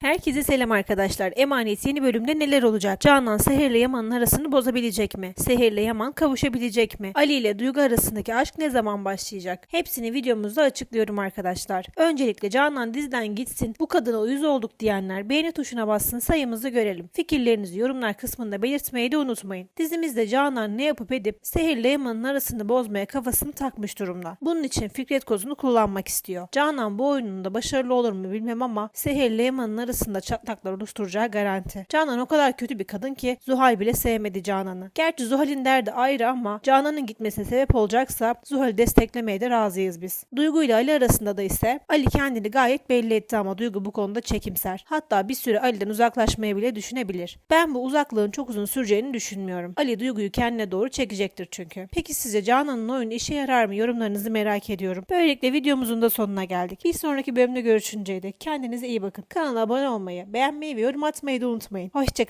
Herkese selam arkadaşlar. Emanet yeni bölümde neler olacak? Canan Seher ile Yaman'ın arasını bozabilecek mi? Seher ile Yaman kavuşabilecek mi? Ali ile Duygu arasındaki aşk ne zaman başlayacak? Hepsini videomuzda açıklıyorum arkadaşlar. Öncelikle Canan diziden gitsin, bu kadına uyuz olduk diyenler beğeni tuşuna bassın sayımızı görelim. Fikirlerinizi yorumlar kısmında belirtmeyi de unutmayın. Dizimizde Canan ne yapıp edip Seher ile Yaman'ın arasını bozmaya kafasını takmış durumda. Bunun için Fikret kozunu kullanmak istiyor. Canan bu oyununda başarılı olur mu bilmem ama Seher ile Yaman'ın arasında çatlaklar oluşturacağı garanti. Canan o kadar kötü bir kadın ki Zuhal bile sevmedi Canan'ı. Gerçi Zuhal'in derdi ayrı ama Canan'ın gitmesine sebep olacaksa Zuhal'i desteklemeye de razıyız biz. Duygu ile Ali arasında da ise Ali kendini gayet belli etti ama Duygu bu konuda çekimser. Hatta bir süre Ali'den uzaklaşmayı bile düşünebilir. Ben bu uzaklığın çok uzun süreceğini düşünmüyorum. Ali Duygu'yu kendine doğru çekecektir çünkü. Peki sizce Canan'ın oyunu işe yarar mı? Yorumlarınızı merak ediyorum. Böylelikle videomuzun da sonuna geldik. Bir sonraki bölümde görüşünceye dek kendinize iyi bakın. Kanala abone olmayı, beğenmeyi ve yorum atmayı da unutmayın. Hoşçakalın.